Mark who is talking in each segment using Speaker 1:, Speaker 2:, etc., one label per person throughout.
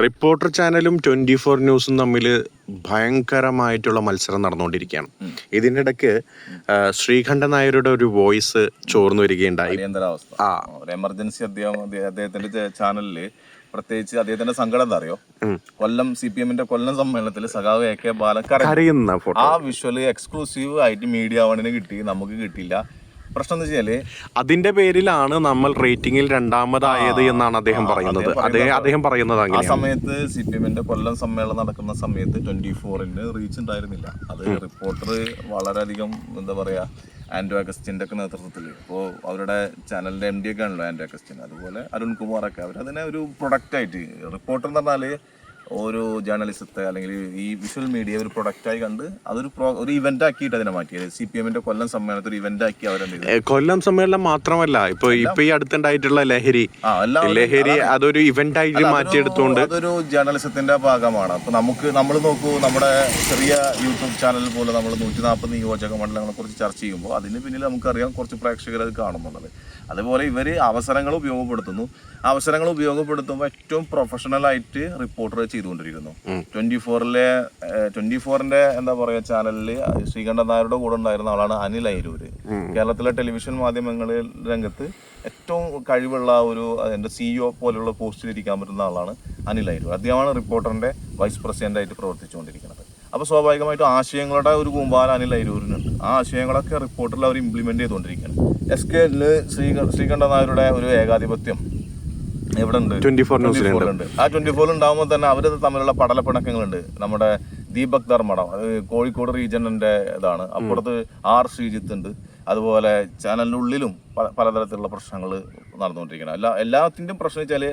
Speaker 1: Reporter ചാനലും twenty four ന്യൂസും തമ്മിൽ ഭയങ്കരമായിട്ടുള്ള മത്സരം നടന്നുകൊണ്ടിരിക്കുകയാണ്. ഇതിനിടയ്ക്ക് ശ്രീകണ്ഠൻ നായരുടെ ഒരു വോയിസ് ചോർന്നു വരികയുണ്ടായി.
Speaker 2: അടിയന്തരാവസ്ഥ.
Speaker 1: ആ.
Speaker 2: ഒരു എമർജൻസി അദ്ദേഹം അദ്ദേഹത്തിന്റെ ചാനലിൽ ചാനലിൽ പ്രത്യേകിച്ച് അദ്ദേഹത്തിന്റെ സങ്കടം എന്താ അറിയോ? കൊല്ലം സി പി എമ്മിന്റെ കൊല്ലം സമ്മേളനത്തിൽ സഖാവ് എ കെ ബാലക്കാരൻ
Speaker 1: കരയുന്ന
Speaker 2: ആ വിഷ്വൽ എക്സ്ക്ലൂസീവ് ആയിട്ട് മീഡിയ വണിന് കിട്ടി നമുക്ക് കിട്ടിയില്ല. പ്രശ്നം എന്ന് വെച്ചാൽ
Speaker 1: അതിന്റെ പേരിലാണ് നമ്മൾ റേറ്റിംഗിൽ രണ്ടാമതായത് എന്നാണ് അദ്ദേഹം പറയുന്നത്. അദ്ദേഹം പറയുന്നത്
Speaker 2: ആ സമയത്ത് സി പി എമ്മിന്റെ കൊല്ലം സമ്മേളനം നടക്കുന്ന സമയത്ത് ട്വന്റി ഫോറിന് റീച്ച് ഉണ്ടായിരുന്നില്ല. അത് റിപ്പോർട്ടർ വളരെയധികം എന്താ പറയാ ആൻഡ്രോ അഗസ്റ്റിന്റെ ഒക്കെ നേതൃത്വത്തിൽ ഇപ്പോൾ അവരുടെ ചാനലിന്റെ എം ഡി ഒക്കെ ആണല്ലോ ആൻഡ്രോ അഗസ്റ്റിൻ അതുപോലെ അവർ അതിനെ ഒരു പ്രൊഡക്റ്റ് ആയിട്ട്. റിപ്പോർട്ടർ എന്ന് പറഞ്ഞാൽ ഒരു ജേർണലിസത്തെ അല്ലെങ്കിൽ ഈ വിഷ്വൽ മീഡിയ ഒരു പ്രൊഡക്റ്റായി കണ്ട് അതൊരു ഒരു ഇവന്റ് ആക്കിയിട്ട് അതിനെ മാറ്റിയത്. സി പി എമ്മിന്റെ കൊല്ലം സമ്മേളനത്തിൽ ഒരു ഇവന്റ് ആക്കി
Speaker 1: അവർ കൊല്ലം സമ്മേളനം മാത്രമല്ല. ഇപ്പൊ ഇപ്പൊ ഈ അടുത്തുണ്ടായിട്ടുള്ള ലഹരി. ലഹരി അതൊരു ഇവന്റ് ആയിട്ട് മാറ്റിയെടുത്തോണ്ട്
Speaker 2: അതൊരു ജേർണലിസത്തിന്റെ ഭാഗമാണ്. അപ്പൊ നമുക്ക് നമ്മൾ നോക്കൂ നമ്മുടെ ചെറിയ യൂട്യൂബ് ചാനൽ പോലെ നമ്മൾ നൂറ്റി നാൽപ്പത് നിയോജക മണ്ഡലങ്ങളെ കുറിച്ച് ചർച്ച ചെയ്യുമ്പോൾ അതിന് പിന്നിൽ നമുക്കറിയാം കുറച്ച് പ്രേക്ഷകർ അത് കാണുന്നുള്ളത്. അതുപോലെ ഇവർ അവസരങ്ങൾ ഉപയോഗപ്പെടുത്തുന്നു. അവസരങ്ങൾ ഉപയോഗപ്പെടുത്തുമ്പോൾ ഏറ്റവും പ്രൊഫഷണലായിട്ട് റിപ്പോർട്ടർ ചെയ്തുകൊണ്ടിരിക്കുന്നു. ട്വന്റി ഫോറിലെ ട്വന്റി ഫോറിന്റെ എന്താ പറയുക ചാനലിൽ ശ്രീകണ്ഠൻ നായരുടെ കൂടെ ഉണ്ടായിരുന്ന ആളാണ് അനിൽ അയിരൂര് കേരളത്തിലെ ടെലിവിഷൻ മാധ്യമങ്ങളിൽ രംഗത്ത് ഏറ്റവും കഴിവുള്ള ഒരു എന്റെ സിഇഒ പോലുള്ള പോസ്റ്റിൽ ഇരിക്കാൻ പറ്റുന്ന ആളാണ് അനിൽ അയിരൂർ അദ്ദേഹമാണ് റിപ്പോർട്ടറിന്റെ വൈസ് പ്രസിഡന്റ് ആയിട്ട് പ്രവർത്തിച്ചുകൊണ്ടിരിക്കുന്നത്. അപ്പോൾ സ്വാഭാവികമായിട്ടും ആശയങ്ങളുടെ ഒരു കൂമ്പാല അനിൽ അയിരൂരിനുണ്ട് ആ ആശയങ്ങളൊക്കെ റിപ്പോർട്ടറിൽ അവർ ഇംപ്ലിമെന്റ് ചെയ്തുകൊണ്ടിരിക്കുകയാണ്. എസ് കെ ശ്രീകണ്ഠ ശ്രീകണ്ഠൻ നായരുടെ ഒരു ഏകാധിപത്യം എവിടെ ഉണ്ട്
Speaker 1: 24 ന്യൂസിലുണ്ട്.
Speaker 2: ആ ട്വന്റി ഫോറിൽ ഉണ്ടാകുമ്പോൾ തന്നെ അവർ തമ്മിലുള്ള പടലപ്പിണക്കങ്ങളുണ്ട്. നമ്മുടെ ദീപക് ധർമ്മടം അത് കോഴിക്കോട് റീജിയന്റെ ഇതാണ്. അപ്പുറത്ത് ആർ ശ്രീജിത്ത് ഉണ്ട്. അതുപോലെ പല പലതരത്തിലുള്ള പ്രശ്നങ്ങൾ നടന്നുകൊണ്ടിരിക്കുന്നത് അല്ല എല്ലാത്തിന്റെയും പ്രശ്നം വെച്ചാൽ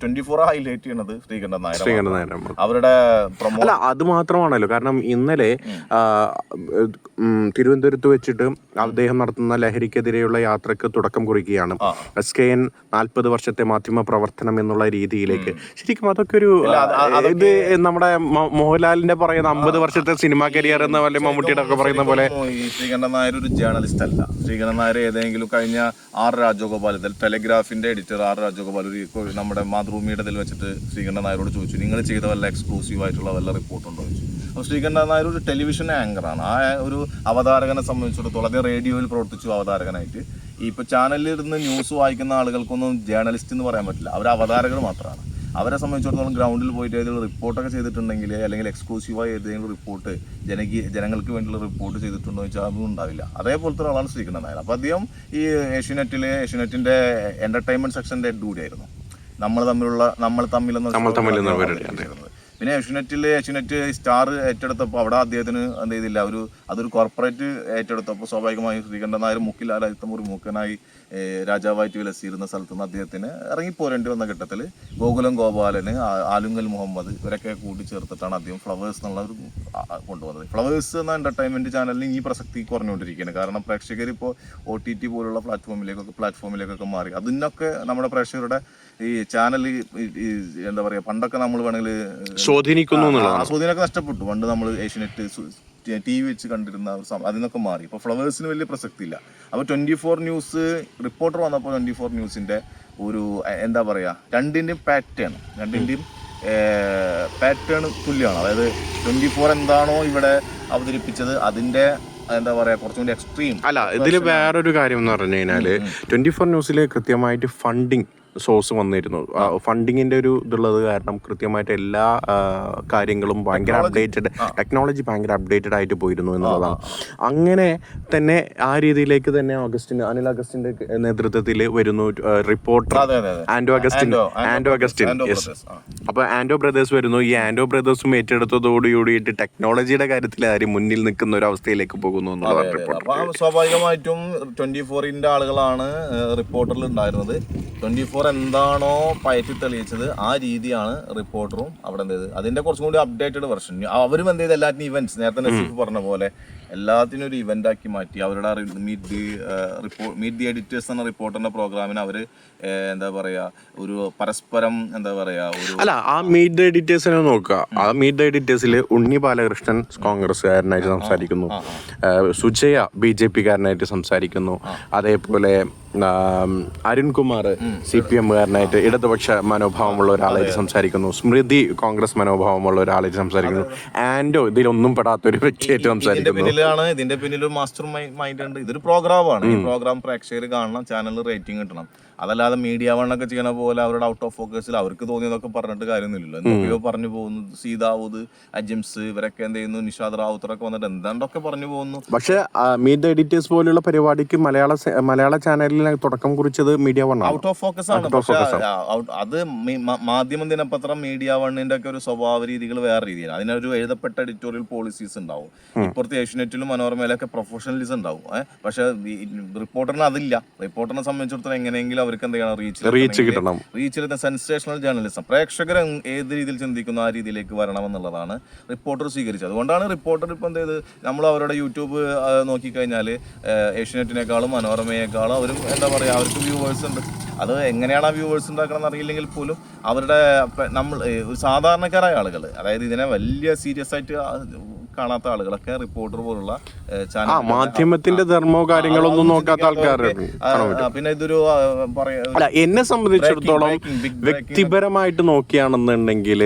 Speaker 2: ട്വന്റി ഫോർ ഹൈലൈറ്റ് ചെയ്യുന്നത് ശ്രീകണ്ഠൻ നായർ
Speaker 1: ശ്രീകണ്ഠൻ നായർ
Speaker 2: അവരുടെ
Speaker 1: അല്ല അത് മാത്രമാണല്ലോ. കാരണം ഇന്നലെ തിരുവനന്തപുരത്ത് വെച്ചിട്ട് അദ്ദേഹം നടത്തുന്ന ലഹരിക്കെതിരെയുള്ള യാത്രയ്ക്ക് തുടക്കം കുറിക്കുകയാണ്. എസ് കെ എൻ നാൽപ്പത് വർഷത്തെ മാധ്യമ പ്രവർത്തനം എന്നുള്ള രീതിയിലേക്ക്. ശരിക്കും അതൊക്കെ ഒരു ഇത് നമ്മുടെ മോഹൻലാലിന്റെ പറയുന്ന അമ്പത് വർഷത്തെ സിനിമാ കരിയർ എന്ന പോലെ മമ്മൂട്ടിയുടെ ഒക്കെ പറയുന്ന പോലെ
Speaker 2: ശ്രീകണ്ഠ ശ്രീകണ്ഠൻ നായർ ഒരു ജേർണലിസ്റ്റ് അല്ല. ശ്രീകണ്ഠൻ നായർ ഏതെങ്കിലും കഴിഞ്ഞ. ആർ രാജഗോപാൽ ഇതിൽ ടെലിഗ്രാഫിന്റെ എഡിറ്റർ ആർ രാജഗോപാൽ ഒരു നമ്മുടെ മാതൃഭൂമിയുടെ ഇതിൽ വെച്ചിട്ട് ശ്രീകണ്ഠൻ നായരോട് ചോദിച്ചു നിങ്ങൾ ചെയ്ത വല്ല എക്സ്ക്ലൂസീവ് ആയിട്ടുള്ള വല്ല റിപ്പോർട്ട് ഉണ്ടോ ചോദിച്ചു. അപ്പോൾ ശ്രീകണ്ഠൻ നായർ ഒരു ടെലിവിഷൻ ആങ്കറാണ് ആ ഒരു അവതാരകനെ സംബന്ധിച്ചിടത്തോളം അദ്ദേഹം റേഡിയോയിൽ പ്രവർത്തിച്ചു അവതാരകനായിട്ട്. ഈ ഇപ്പോൾ ചാനലിൽ ഇരുന്ന് ന്യൂസ് വായിക്കുന്ന ആളുകൾക്കൊന്നും ജേർണലിസ്റ്റ് എന്ന് പറയാൻ പറ്റില്ല. അവർ അവതാരകർ മാത്രമാണ്. അവരെ സംബന്ധിച്ചിടത്തോളം ഗ്രൗണ്ടിൽ പോയിട്ട് ഏതെങ്കിലും റിപ്പോർട്ടൊക്കെ ചെയ്തിട്ടുണ്ടെങ്കിൽ അല്ലെങ്കിൽ എക്സ്ക്ലൂസീവായി ഏതെങ്കിലും റിപ്പോർട്ട് ജനകീയ ജനങ്ങൾക്ക് വേണ്ടിയുള്ള റിപ്പോർട്ട് ചെയ്തിട്ടുണ്ടോ എന്ന് ചോദിച്ചാൽ ഉണ്ടാവില്ല. അതേപോലത്തെ ഒരാളാണ് ശ്രീകണ്ഠൻ നായർ. അപ്പോൾ അദ്ദേഹം ഈ ഏഷ്യനെറ്റിലെ ഏഷ്യനെറ്റിന്റെ എന്റർടൈൻമെന്റ് സെക്ഷന്റെ ഡ്യൂഡിയായിരുന്നു നമ്മൾ തമ്മിലുള്ള നമ്മൾ തമ്മിൽ
Speaker 1: നമ്മൾ തമ്മിൽ
Speaker 2: പിന്നെ ഏഷ്യനെറ്റിൽ ഏഷ്യനെറ്റ് സ്റ്റാർ ഏറ്റെടുത്തപ്പോൾ അവിടെ അദ്ദേഹത്തിന് എന്ത് ചെയ്തില്ല ഒരു അതൊരു കോർപ്പറേറ്റ് ഏറ്റെടുത്തപ്പോൾ സ്വാഭാവികമായും ശ്രീകണ്ഠൻ നായർ മുക്കിലാലായിത്തമുറി മൂക്കനായി ഏഹ്, രാജാവായിട്ട് വിലസിയിരുന്ന സ്ഥലത്ത് നിന്ന് അദ്ദേഹത്തിന് ഇറങ്ങിപ്പോരേണ്ടി വന്ന ഘട്ടത്തിൽ ഗോകുലം ഗോപാലന് ആലുങ്കൽ മുഹമ്മദ് ഇവരൊക്കെ കൂട്ടിച്ചേർത്തിട്ടാണ് ചേർത്തിട്ടാണ് അദ്ദേഹം ഫ്ലവേഴ്സ് എന്നുള്ള ഒരു കൊണ്ടുവന്നത്. ഫ്ലവേഴ്സ് എന്ന എന്റർടൈൻമെന്റ് ചാനലിന് ഈ പ്രസക്തി കുറഞ്ഞുകൊണ്ടിരിക്കുകയാണ്. കാരണം പ്രേക്ഷകർ ഇപ്പോൾ ഒ ടി ടി പോലുള്ള പ്ലാറ്റ്ഫോമിലേക്കൊക്കെ പ്ലാറ്റ്ഫോമിലേക്കൊക്കെ മാറി. അതിനൊക്കെ നമ്മുടെ പ്രേക്ഷകരുടെ ഈ ചാനൽ എന്താ പറയുക പണ്ടൊക്കെ നമ്മൾ വേണമെങ്കിൽ
Speaker 1: സ്വാധീനിക്കുന്നു
Speaker 2: സ്വാധീനമൊക്കെ നഷ്ടപ്പെട്ടു. പണ്ട് നമ്മൾ ഏഷ്യനെറ്റ് ടി വി വെച്ച് കണ്ടിരുന്ന ഒരു അതിനൊക്കെ മാറി. ഇപ്പോൾ ഫ്ലവേഴ്സിന് വലിയ പ്രസക്തി ഇല്ല അപ്പോൾ ട്വന്റി ഫോർ ന്യൂസ് റിപ്പോർട്ടർ വന്നപ്പോൾ ട്വന്റി ഫോർ ന്യൂസിന്റെ ഒരു എന്താ പറയുക രണ്ടിന്റെയും പാറ്റേൺ രണ്ടിന്റെയും പാറ്റേൺ തുല്യമാണ്. അതായത് ട്വന്റി ഫോർ എന്താണോ ഇവിടെ അവതരിപ്പിച്ചത് അതിന്റെ എന്താ പറയുക കുറച്ചും കൂടി എക്സ്ട്രീം
Speaker 1: അല്ല ഇതിൽ വേറൊരു കാര്യം എന്ന് പറഞ്ഞു കഴിഞ്ഞാൽ ട്വന്റി ഫോർ ന്യൂസിൽ കൃത്യമായിട്ട് ഫണ്ടിങ് സോഴ്സ് വന്നിരുന്നു. ഫണ്ടിങ്ങിന്റെ ഒരു ഇതുള്ളത് കാരണം കൃത്യമായിട്ട് എല്ലാ കാര്യങ്ങളും ഭയങ്കര അപ്ഡേറ്റഡ് ടെക്നോളജി ഭയങ്കര അപ്ഡേറ്റഡ് ആയിട്ട് പോയിരുന്നു എന്നുള്ളതാണ്. അങ്ങനെ തന്നെ ആ രീതിയിലേക്ക് തന്നെ ഓഗസ്റ്റിന് അനിൽ അഗസ്റ്റിന്റെ നേതൃത്വത്തിൽ വരുന്നു റിപ്പോർട്ടർ ആൻഡോ അഗസ്റ്റിൻ
Speaker 2: ആൻഡോ,
Speaker 1: അഗസ്റ്റിൻ യെസ്. അപ്പൊ ആൻഡോ ബ്രദേഴ്സ് വരുന്നു. ഈ ആൻഡോ ബ്രദേഴ്സും ഏറ്റെടുത്തതോടുകൂടിയിട്ട് ടെക്നോളജിയുടെ കാര്യത്തിൽ ആരും മുന്നിൽ നിൽക്കുന്ന ഒരു അവസ്ഥയിലേക്ക് പോകുന്നു എന്നുള്ളതാണ്
Speaker 2: റിപ്പോർട്ടർ സ്വാഭാവികമായിട്ടും ട്വന്റി ഫോറിന്റെ ആളുകളാണ് റിപ്പോർട്ടറിൽ ഉണ്ടായിരുന്നത്. ട്വന്റി ഫോർ എന്താണോ പയറ്റി തെളിയിച്ചത് ആ രീതിയാണ് റിപ്പോർട്ടറും അവിടെ എന്ത് ചെയ്തത്. അതിന്റെ കുറച്ചും കൂടി അപ്ഡേറ്റഡ് വെർഷൻ അവരും എന്ത് ചെയ്ത്? എല്ലാത്തിനും ഇവന്റ്സ് നേരത്തെ നസീഫ് പറഞ്ഞ പോലെ എല്ലാത്തിനും ഒരു ഇവന്റ് ആക്കി മാറ്റി. അവരുടെ meet the report meet the editors എന്ന റിപ്പോർട്ടറിന്റെ പ്രോഗ്രാമിന് അവർ എന്താ പറയാ ഒരു പരസ്പരം എന്താ പറയാ
Speaker 1: അല്ല ആ മീറ്റ് ദ എഡിറ്റേഴ്സിനെ നോക്കുക. ആ മീറ്റ് ദി എഡിറ്റേഴ്സിൽ ഉണ്ണി ബാലകൃഷ്ണൻ കോൺഗ്രസ്സുകാരനായിട്ട് സംസാരിക്കുന്നു. സുജയ ബി ജെ പി കാരനായിട്ട് സംസാരിക്കുന്നു അതേപോലെ അരുൺകുമാർ സി പി എമ്മുകാരനായിട്ട് ഇടതുപക്ഷ മനോഭാവമുള്ള ഒരാളായിട്ട് സംസാരിക്കുന്നു. സ്മൃതി കോൺഗ്രസ് മനോഭാവമുള്ള ഒരാളായിട്ട് സംസാരിക്കുന്നു. ആൻഡോ ഇതിലൊന്നും പെടാത്ത ഒരു വ്യക്തിയായിട്ട് സംസാരിക്കുന്നു.
Speaker 2: പിന്നിലാണ് ഇതിന്റെ പിന്നിൽ ഒരു മാസ്റ്റർ മൈൻഡ് ഉണ്ട്. ഇതൊരു പ്രോഗ്രാമാണ് ഈ പ്രോഗ്രാം പ്രേക്ഷകർ കാണണം ചാനൽ റേറ്റിംഗ് കിട്ടണം. അതല്ലാതെ മീഡിയ വണ്ണൊക്കെ ചെയ്യണ പോലെ അവരുടെ ഔട്ട് ഓഫ് ഫോക്കസിൽ അവർക്ക് തോന്നിയതൊക്കെ പറഞ്ഞിട്ട് കാര്യമൊന്നുമില്ലല്ലോ. എന്തൊക്കെയോ പറഞ്ഞു പോകുന്നു. സീതാവൂദ് അജിംസ് ഇവരൊക്കെ എന്ത് ചെയ്യുന്നു? നിഷാദ് റാവുത്തറൊക്കെ വന്നിട്ട് എന്താണ്ടൊക്കെ പറഞ്ഞു പോകുന്നു?
Speaker 1: പക്ഷേ മീറ്റ് ദ എഡിറ്റേഴ്സ് പോലുള്ള പരിപാടിക്ക് മലയാള മലയാള ചാനലിൽ തുടക്കം കുറിച്ചത് Media One
Speaker 2: out of focus ആണ്. പക്ഷേ അത് മാധ്യമം ദിനപത്രം മീഡിയ വണ്ണിന്റെ ഒക്കെ ഒരു സ്വഭാവ രീതികൾ വേറെ രീതിയാണ് അതിനൊരു എഴുതപ്പെട്ട എഡിറ്റോറിയൽ പോളിസീസ് ഉണ്ടാവും. ഇപ്പുറത്തെ ഏഷ്യനെറ്റിലും മനോരമയിലൊക്കെ പ്രൊഫഷണലിസം ഉണ്ടാവും. പക്ഷെ റിപ്പോർട്ടറിന് അതില്ല. റിപ്പോർട്ടറിനെ സംബന്ധിച്ചിടത്തോളം എങ്ങനെയെങ്കിലും അവർക്ക് എന്താണ് ചെയ്യണം റീച്ച്
Speaker 1: റീച്ച് കിട്ടണം.
Speaker 2: റീച്ചിലെത്ത സെൻസേഷണൽ ജേർണലിസം പ്രേക്ഷകർ ഏത് രീതിയിൽ ചിന്തിക്കുന്നു ആ രീതിയിലേക്ക് വരണമെന്നുള്ളതാണ് റിപ്പോർട്ടർ സ്വീകരിച്ചത്. അതുകൊണ്ടാണ് റിപ്പോർട്ടർ ഇപ്പം എന്ത് ചെയ്ത് നമ്മൾ അവരുടെ യൂട്യൂബ് നോക്കിക്കഴിഞ്ഞാൽ ഏഷ്യനെറ്റിനേക്കാളും മനോരമയേക്കാളും അവരും എന്താ പറയുക അവർക്ക് വ്യൂവേഴ്സ് ഉണ്ട്. അത് എങ്ങനെയാണ് ആ വ്യൂവേഴ്സ് ഉണ്ടാക്കണമെന്ന് അറിയില്ലെങ്കിൽ പോലും അവരുടെ നമ്മൾ ഒരു സാധാരണക്കാരായ ആളുകൾ അതായത് ഇതിനെ വലിയ സീരിയസ് ആയിട്ട് കാണാത്ത ആളുകളൊക്കെ റിപ്പോർട്ടർ പോലുള്ള ചാനൽ
Speaker 1: മാധ്യമത്തിന്റെ ധർമ്മോ കാര്യങ്ങളൊന്നും നോക്കാത്ത ആൾക്കാർ
Speaker 2: പിന്നെ ഇതൊരു
Speaker 1: അല്ല എന്നെ സംബന്ധിച്ചിടത്തോളം വ്യക്തിപരമായിട്ട് നോക്കിയാണെന്നുണ്ടെങ്കിൽ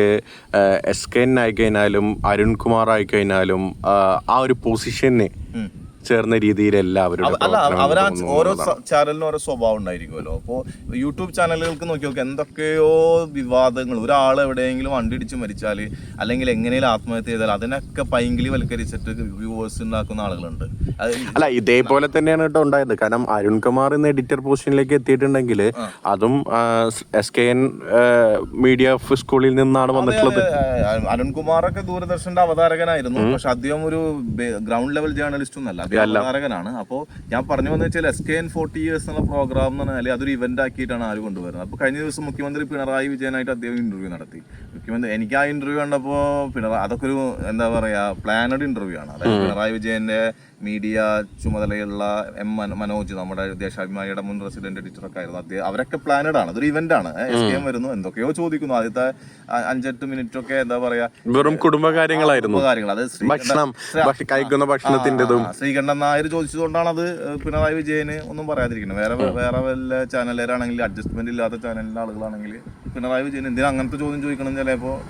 Speaker 1: എസ് കെ ആയിക്കഴിഞ്ഞാലും അരുൺകുമാർ ആയിക്കഴിഞ്ഞാലും ആ ഒരു പൊസിഷന് ചേർന്ന രീതിയിൽ എല്ലാവരും
Speaker 2: അല്ല അവരാ ഓരോ. ചാനലിനും ഓരോ സ്വഭാവം ഉണ്ടായിരിക്കുമല്ലോ. അപ്പോൾ യൂട്യൂബ് ചാനലുകൾക്ക് നോക്കി നോക്കി എന്തൊക്കെയോ വിവാദങ്ങൾ. ഒരാൾ എവിടെയെങ്കിലും വണ്ടി ഇടിച്ച് മരിച്ചാൽ അല്ലെങ്കിൽ എങ്ങനെയും ആത്മഹത്യ ചെയ്താൽ അതിനൊക്കെ പൈങ്കിളി വൽക്കരിച്ചിട്ട് വ്യൂവേഴ്സ് ഉണ്ടാക്കുന്ന ആളുകളുണ്ട്.
Speaker 1: അല്ല ഇതേപോലെ തന്നെയാണ് കേട്ടോ ഉണ്ടായത്. കാരണം അരുൺകുമാർ ഇന്ന് എഡിറ്റർ പൊസിഷനിലേക്ക് എത്തിയിട്ടുണ്ടെങ്കിൽ അതും എസ് കെ എൻ മീഡിയ സ്കൂളിൽ നിന്നാണ് വന്നിട്ടുള്ളത്.
Speaker 2: അരുൺകുമാർ അരുൺകുമാറൊക്കെ ദൂരദർശന്റെ അവതാരകനായിരുന്നു. പക്ഷെ അദ്ദേഹം ഒരു ഗ്രൗണ്ട് ലെവൽ ജേർണലിസ്റ്റ് ഒന്നല്ല. അവതാരകനാണ് അപ്പോൾ ഞാൻ പറഞ്ഞു വന്നു വെച്ചാൽ S K N forty years എന്നുള്ള പ്രോഗ്രാം എന്ന് പറഞ്ഞാൽ അതൊരു ഇവന്റ് ആക്കിയിട്ടാണ് ആര് കൊണ്ടുവരുന്നത്. അപ്പോൾ കഴിഞ്ഞ ദിവസം മുഖ്യമന്ത്രി പിണറായി വിജയനായിട്ട് അദ്ദേഹം ഇന്റർവ്യൂ നടത്തി. മുഖ്യമന്ത്രി എനിക്ക് ആ ഇന്റർവ്യൂ കണ്ടപ്പോൾ പിണറായി അതൊക്കെ ഒരു എന്താ പറയാ പ്ലാനഡ് ഇന്റർവ്യൂ ആണ്. അതായത് പിണറായി വിജയന്റെ മീഡിയ ചുമതലയുള്ള എം മന- മനോജ് നമ്മുടെ ദേശാഭിമാനിയുടെ മുൻ റെസിഡന്റ് എഡിറ്ററൊക്കെ ആയിരുന്നു അദ്ദേഹം അവരൊക്കെ പ്ലാനഡ് ആണ്. അതൊരു ഇവന്റ് ആണ്. എസ് കെ എം വരുന്നു. എന്തൊക്കെയോ ചോദിക്കുന്നു. ആദ്യത്തെ അഞ്ചെട്ട് മിനിറ്റ് ഒക്കെ എന്താ പറയാ
Speaker 1: വെറും കുടുംബകാര്യങ്ങളായിരുന്നു.
Speaker 2: കാര്യങ്ങൾ അത്
Speaker 1: ഭക്ഷണം കഴിക്കുന്ന
Speaker 2: ഭക്ഷണത്തിന്റെതും. ശ്രീകണ്ഠൻ നായർ ചോദിച്ചതുകൊണ്ടാണ് അത് പിണറായി വിജയന് ഒന്നും പറയാതിരിക്കുന്നത്. വേറെ വേറെ വല്ല ചാനലുകാരാണെങ്കിൽ അഡ്ജസ്റ്റ്മെന്റ് ഇല്ലാത്ത ചാനലിലെ ആളുകളാണെങ്കിൽ പിണറായി വിജയൻ എന്തിനാ അങ്ങനത്തെ ചോദ്യം ചോദിക്കണം ചിലപ്പോ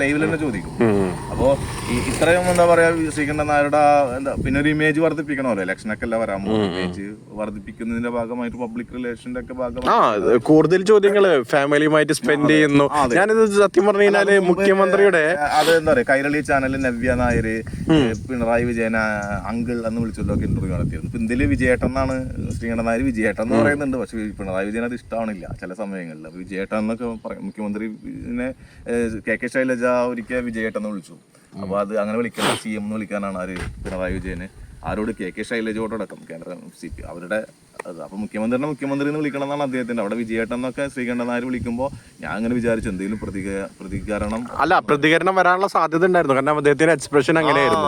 Speaker 2: ലൈവിൽ തന്നെ ചോദിക്കും. അപ്പോ ഈ ഇത്രയും എന്താ പറയാ ശ്രീകണ്ഠൻ നായരുടെ എന്താ പിന്നെ ഒരു ഇമേജ് വർദ്ധിപ്പിക്കണമല്ലോ ഇലക്ഷനൊക്കെ അല്ല വരാൻ ഇമേജ് വർദ്ധിപ്പിക്കുന്നതിന്റെ ഭാഗമായിട്ട് പബ്ലിക് റിലേഷന്റെ ഒക്കെ ഭാഗമായി
Speaker 1: കൂടുതൽ ചോദ്യങ്ങൾ ഫാമിലിയുമായിട്ട് സ്പെൻഡ് ചെയ്യുന്നു. ഞാനിത് സത്യം പറഞ്ഞു കഴിഞ്ഞാൽ മുഖ്യമന്ത്രിയുടെ
Speaker 2: അത് എന്താ പറയാ കൈരളി ചാനലിൽ നവ്യ നായർ പിണറായി വിജയന അങ്കിൾ എന്ന് വിളിച്ചല്ലോ ഇന്റർവ്യൂ നടത്തിയിരുന്നു. ഇപ്പൊ ഇതിൽ വിജയേട്ടൻ എന്നാണ് ശ്രീകണ്ഠൻ നായർ വിജയേട്ടൻ എന്ന് പറയുന്നുണ്ട്. പക്ഷെ പിണറായി വിജയൻ അത് ഇഷ്ടമാണില്ല ചില സമയങ്ങളിൽ വിജയേട്ടൻ എന്നൊക്കെ പറയും. മുഖ്യമന്ത്രിനെ കെ കെ ശൈലജ ഒരിക്കൽ വിജയേട്ടെന്ന് വിളിച്ചു. അപ്പൊ അത് അങ്ങനെ വിളിക്കണം സി എം എന്ന് വിളിക്കാനാണ് ആര് പിണറായി വിജയന്. ആരോട് കെ കെ ശൈലജയോടക്കം കേന്ദ്ര സി പി അവരുടെ അപ്പൊ മുഖ്യമന്ത്രിനെ മുഖ്യമന്ത്രി എന്ന് വിളിക്കണം എന്നാണ് അദ്ദേഹത്തിന്റെ. അവിടെ വിജയേട്ടൻ എന്നൊക്കെ ശ്രീകണ്ഠൻ നായർ വിളിക്കുമ്പോൾ ഞാൻ അങ്ങനെ വിചാരിച്ചു എന്തെങ്കിലും പ്രതിക പ്രതികരണം.
Speaker 1: അല്ല പ്രതികരണം വരാനുള്ള സാധ്യത ഉണ്ടായിരുന്നു. കാരണം അദ്ദേഹത്തിന്റെ എക്സ്പ്രഷൻ അങ്ങനെയായിരുന്നു.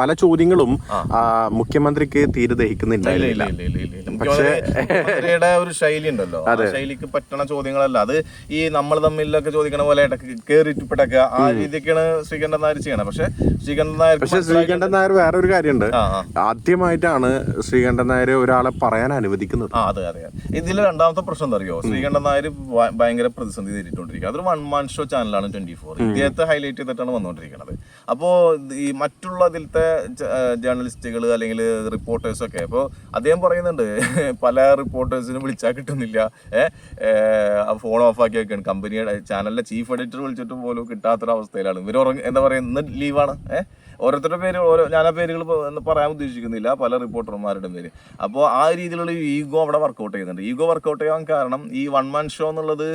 Speaker 1: പല ചോദ്യങ്ങളും മുഖ്യമന്ത്രിക്ക് തീരെ ദഹിക്കുന്നുണ്ടായിരുന്നില്ല
Speaker 2: മുഖ്യമന്ത്രിയുടെ ഒരു ശൈലി ഉണ്ടല്ലോ ആ ശൈലിക്ക് പറ്റണ ചോദ്യങ്ങളല്ല. അത് ഈ നമ്മൾ തമ്മിലൊക്കെ ചോദിക്കണ പോലെ കേറിട്ട് ആ രീതിക്കാണ് ശ്രീകണ്ഠൻ നായർ ചെയ്യണത് പക്ഷെ ശ്രീകണ്ഠൻ നായർ
Speaker 1: പക്ഷെ ശ്രീകണ്ഠൻ നായർ വേറെ ഒരു കാര്യമുണ്ട് ആദ്യമായിട്ടാണ് ശ്രീകണ്ഠൻ നായർ ഒരാളെ പറയാൻ അനുവദിക്കുന്നത്.
Speaker 2: ആ അതെ അതെ ഇതിൽ രണ്ടാമത്തെ പ്രശ്നം എന്താ അറിയോ? ശ്രീകണ്ഠൻ നായർ ഭയങ്കര പ്രതിസന്ധി നേരിട്ടുകൊണ്ടിരിക്കുക അതൊരു വൺ മാൻ ഷോ ചാനലാണ് ട്വന്റി ഫോർ. ഇദ്ദേഹത്തെ ഹൈലൈറ്റ് ചെയ്തിട്ടാണ് വന്നുകൊണ്ടിരിക്കുന്നത്. അപ്പോൾ ഈ മറ്റുള്ള ഇതിലത്തെ ജേർണലിസ്റ്റുകൾ അല്ലെങ്കിൽ റിപ്പോർട്ടേഴ്സൊക്കെ അപ്പോൾ അദ്ദേഹം പറയുന്നുണ്ട് പല റിപ്പോർട്ടേഴ്സിനും വിളിച്ചാൽ കിട്ടുന്നില്ല. ഫോൺ ഓഫ് ആക്കി വെക്കുകയാണ് കമ്പനിയുടെ ചാനലിലെ ചീഫ് എഡിറ്റർ വിളിച്ചിട്ട് പോലും കിട്ടാത്തൊരവസ്ഥയിലാണ്. ഇവർ എന്താ പറയുക ഇന്ന് ലീവാണ്. ഏഹ് ഓരോരുത്തരുടെ പേര് ഓരോ ഞാൻ ആ പേരുകൾ പറയാൻ ഉദ്ദേശിക്കുന്നില്ല പല റിപ്പോർട്ടർമാരുടെ പേര്. അപ്പോൾ ആ രീതിയിലുള്ള ഈഗോ അവിടെ വർക്കൗട്ട് ചെയ്യുന്നുണ്ട്. ഈഗോ വർക്കൗട്ട് ചെയ്യാൻ കാരണം ഈ വൺ മാൻ ഷോ എന്നുള്ളത്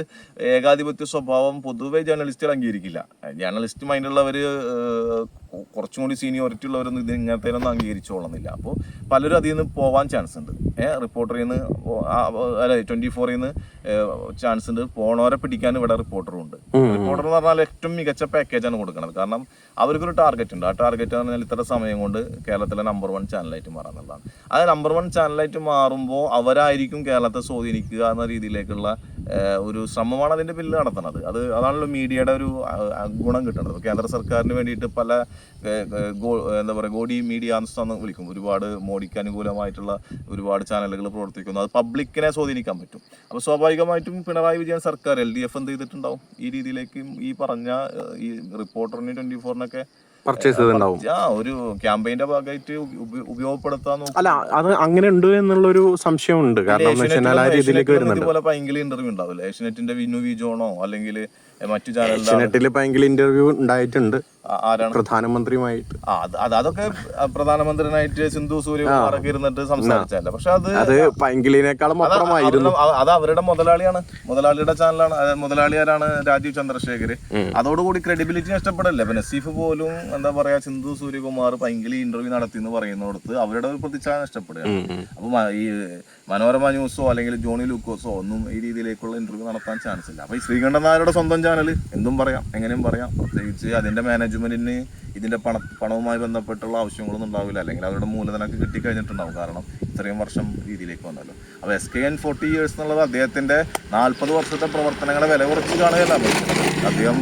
Speaker 2: ഏകാധിപത്യ സ്വഭാവം പൊതുവെ ജേർണലിസ്റ്റുകൾ അംഗീകരിക്കില്ല. ജേർണലിസ്റ്റ് മൈൻഡുള്ളവർ കുറച്ചും കൂടി സീനിയോറിറ്റി ഉള്ളവരൊന്നും ഇത് ഇങ്ങനത്തെ ഒന്നും അംഗീകരിച്ചോളുന്നില്ല. അപ്പോൾ പലരും അതിൽ നിന്ന് പോവാൻ ചാൻസ് ഉണ്ട്. ഏഹ് റിപ്പോർട്ടറിൽ നിന്ന് അല്ല ട്വന്റി ഫോറിൽ നിന്ന് ചാൻസ് ഉണ്ട്. പോണവരെ പിടിക്കാൻ ഇവിടെ റിപ്പോർട്ടറും ഉണ്ട്. റിപ്പോർട്ടർ എന്ന് പറഞ്ഞാൽ ഏറ്റവും മികച്ച പാക്കേജാണ് കൊടുക്കുന്നത് കാരണം അവർക്കൊരു ടാർഗറ്റ് ഉണ്ട്. ആ ടാർഗറ്റ് എന്ന് പറഞ്ഞാൽ ഇത്ര സമയം കൊണ്ട് കേരളത്തിലെ നമ്പർ വൺ ചാനലായിട്ട് മാറാന്നുള്ളതാണ് ആ നമ്പർ വൺ ചാനലായിട്ട് മാറുമ്പോൾ അവരായിരിക്കും കേരളത്തെ സ്വാധീനിക്കുക എന്ന രീതിയിലേക്കുള്ള ഒരു ശ്രമമാണ് അതിന്റെ പിന്നിൽ നടത്തുന്നത്. അത് അതാണല്ലോ മീഡിയയുടെ ഒരു ഗുണം കിട്ടുന്നത്. കേന്ദ്ര സർക്കാരിന് വേണ്ടിയിട്ട് പല എന്താ പറയുക ഗോഡി മീഡിയ എന്ന് വിളിക്കും. ഒരുപാട് മോഡിക്ക് അനുകൂലമായിട്ടുള്ള ഒരുപാട് ചാനലുകൾ പ്രവർത്തിക്കുന്നു. അത് പബ്ലിക്കിനെ സ്വാധീനിക്കാൻ പറ്റും. അപ്പോൾ സ്വാഭാവികമായിട്ടും പിണറായി വിജയൻ സർക്കാർ എൽ ഡി എഫ് എന്ത് ചെയ്തിട്ടുണ്ടാവും? ഈ രീതിയിലേക്കും ഈ പറഞ്ഞ ഈ റിപ്പോർട്ടറിന് ട്വന്റി ഫോറിനൊക്കെ
Speaker 1: പർച്ചേസ് ചെയ്തിട്ടുണ്ടാവും.
Speaker 2: ഒരു ക്യാമ്പയിന്റെ ഭാഗമായിട്ട് ഉപയോഗപ്പെടുത്താൻ
Speaker 1: അല്ല അത് അങ്ങനെ ഉണ്ട് എന്നുള്ളൊരു സംശയമുണ്ട്. കാരണം ആ രീതിയിലേക്ക് വരുന്നുണ്ട്.
Speaker 2: ഇതുപോലെ ഭയങ്കര ഇന്റർവ്യൂ ഉണ്ടാവില്ല. ഏഷ്യനെറ്റിന്റെ വിനു വി ജോണോ അല്ലെങ്കിൽ മറ്റു ചാനലിലെ
Speaker 1: സെനറ്റിൽ ഇന്റർവ്യൂ ഉണ്ടായിട്ടുണ്ട്.
Speaker 2: ആരാണ്?
Speaker 1: പ്രധാനമന്ത്രിയുമായിട്ട്.
Speaker 2: അതൊക്കെ പ്രധാനമന്ത്രിനായിട്ട് സിന്ധു സൂര്യകുമാറൊക്കെ ഇരുന്നിട്ട് സംസാരിച്ചല്ല പക്ഷെ അത്
Speaker 1: അത് പൈങ്കിളിനേക്കാളും അപ്പുറമായിരുന്നു
Speaker 2: അവരുടെ- അത് അവരുടെ മുതലാളിയാണ്. മുതലാളിയുടെ ചാനലാണ് മുതലാളി ആരാണ്? രാജീവ് ചന്ദ്രശേഖർ. അതോടുകൂടി ക്രെഡിബിലിറ്റി നഷ്ടപ്പെടല്ലേ? അപ്പൊ നസീഫ് പോലും എന്താ പറയാ സിന്ധു സൂര്യകുമാർ പൈങ്കിളി ഇന്റർവ്യൂ നടത്തി എന്ന് പറയുന്നിടത്ത് അവരുടെ ഒരു പ്രതിച്ഛായ നഷ്ടപ്പെടുകയാണ്. അപ്പൊ ഈ മനോരമ ന്യൂസോ അല്ലെങ്കിൽ ജോണി ലൂക്കോസോ ഒന്നും ഈ രീതിയിലേക്കുള്ള ഇന്റർവ്യൂ നടത്താൻ ചാൻസ് ഇല്ല. അപ്പൊ ഈ ശ്രീകണ്ഠൻ നായരുടെ സ്വന്തം ചാനൽ എന്തും പറയാം എങ്ങനെയും പറയാം. പ്രത്യേകിച്ച് അതിന്റെ മാനേജ്മെന്റിന് ഇതിന്റെ പണ പണവുമായി ബന്ധപ്പെട്ടുള്ള ആവശ്യങ്ങളൊന്നും ഉണ്ടാവില്ല. അല്ലെങ്കിൽ അവരുടെ മൂലധനമൊക്കെ കിട്ടിക്കഴിഞ്ഞിട്ടുണ്ടാവും. കാരണം ഇത്രയും വർഷം രീതിയിലേക്ക് വന്നല്ലോ. അപ്പോൾ S K N forty years എന്നുള്ളത് അദ്ദേഹത്തിന്റെ നാൽപ്പത് വർഷത്തെ പ്രവർത്തനങ്ങളെ വില കുറച്ച് കാണുകയല്ല അദ്ദേഹം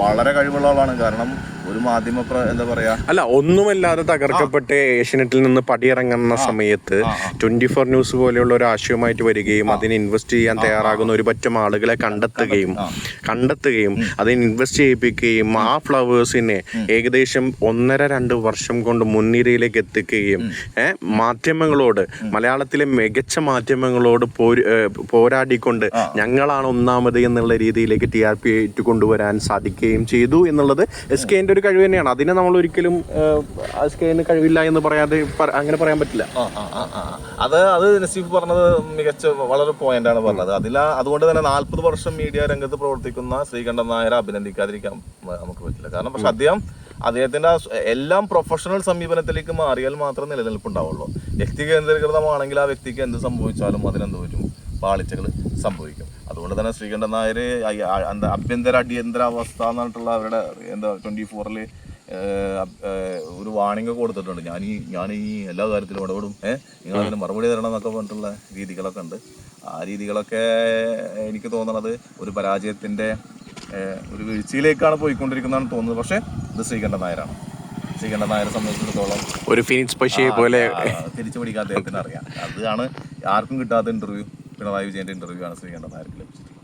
Speaker 2: വളരെ കഴിവുള്ള ആളാണ്. കാരണം ഒരു മാധ്യമ എന്താ പറയാ?
Speaker 1: അല്ല ഒന്നുമല്ലാതെ തകർക്കപ്പെട്ട് ഏഷ്യനെറ്റിൽ നിന്ന് പടിയിറങ്ങുന്ന സമയത്ത് ട്വന്റി ഫോർ ന്യൂസ് പോലെയുള്ള ഒരു ആശയമായിട്ട് വരികയും അതിന് ഇൻവെസ്റ്റ് ചെയ്യാൻ തയ്യാറാകുന്ന ഒരു പറ്റം ആളുകളെ കണ്ടെത്തുകയും കണ്ടെത്തുകയും അതിന് ഇൻവെസ്റ്റ് ചെയ്യിപ്പിക്കുകയും ആ ഫ്ലവേഴ്സിനെ ഏകദേശം ഒന്നര രണ്ട് വർഷം കൊണ്ട് മുൻനിരയിലേക്ക് എത്തിക്കുകയും മാധ്യമങ്ങളോട് മലയാളത്തിലെ മികച്ച മാധ്യമങ്ങളോട് പോരാടിക്കൊണ്ട് ഞങ്ങളാണ് ഒന്നാമത് എന്നുള്ള രീതിയിലേക്ക് ടി ആർ പി കൊണ്ടുവരാൻ സാധിക്കുകയും ചെയ്തു എന്നുള്ളത് എസ് കെന്റെ ഒരു കഴിവ് തന്നെയാണ്. അതിനെ നമ്മൾ ഒരിക്കലും സ്കെയിന് കഴിവില്ല എന്ന് പറയാതെ അങ്ങനെ പറയാൻ പറ്റില്ല.
Speaker 2: അത് അത് നസീഫ് പറഞ്ഞത് മികച്ച വളരെ പോയിന്റ് ആണ് പറഞ്ഞത്. അതിൽ അതുകൊണ്ട് തന്നെ നാല്പത് വർഷം മീഡിയ രംഗത്ത് പ്രവർത്തിക്കുന്ന ശ്രീകണ്ഠൻ നായരെ അഭിനന്ദിക്കാതിരിക്കാൻ നമുക്ക് പറ്റില്ല. കാരണം പക്ഷെ അദ്ദേഹം അദ്ദേഹത്തിന്റെ എല്ലാം പ്രൊഫഷണൽ സമീപനത്തിലേക്ക് മാറിയാൽ മാത്രം നിലനിൽപ്പുണ്ടാവുള്ളൂ. വ്യക്തി കേന്ദ്രീകൃതമാണെങ്കിൽ ആ വ്യക്തിക്ക് എന്ത് സംഭവിച്ചാലും അതിനെന്ത് പറ്റും പാളിച്ചകൾ സംഭവിക്കും. അതുകൊണ്ട് തന്നെ ശ്രീകണ്ഠൻ നായർ എന്താ അഭ്യന്തര അടിയന്തര അവസ്ഥ എന്ന് പറഞ്ഞിട്ടുള്ള അവരുടെ എന്താ ട്വന്റി ഫോറിൽ ഒരു വാണിംഗ് കൊടുത്തിട്ടുണ്ട്. ഞാൻ ഈ ഞാൻ ഈ എല്ലാ കാര്യത്തിലും ഇടപെടും. ഏഹ് നിങ്ങൾ അതിന് മറുപടി തരണം എന്നൊക്കെ പറഞ്ഞിട്ടുള്ള രീതികളൊക്കെ ഉണ്ട്. ആ രീതികളൊക്കെ എനിക്ക് തോന്നുന്നത് ഒരു പരാജയത്തിന്റെ ഒരു വീഴ്ചയിലേക്കാണ് പോയിക്കൊണ്ടിരിക്കുന്നതാണ് തോന്നുന്നത്. പക്ഷേ ഇത് ശ്രീകണ്ഠൻ നായരാണ്. ശ്രീകണ്ഠൻ നായരെ സംബന്ധിച്ചിടത്തോളം
Speaker 1: ഒരു ഫിനിക്സ് പക്ഷിയെ പോലെ
Speaker 2: തിരിച്ചു പിടിക്കാൻ അദ്ദേഹത്തിന് അറിയാം. അതാണ് ആർക്കും കിട്ടാത്ത ഇന്റർവ്യൂ പിണറായി വിജയന്റെ ഇന്റർവ്യൂ ആണ് ശ്രീകണ്ഠൻ നായർക്ക് ലഭിച്ചിട്ടുള്ളത്.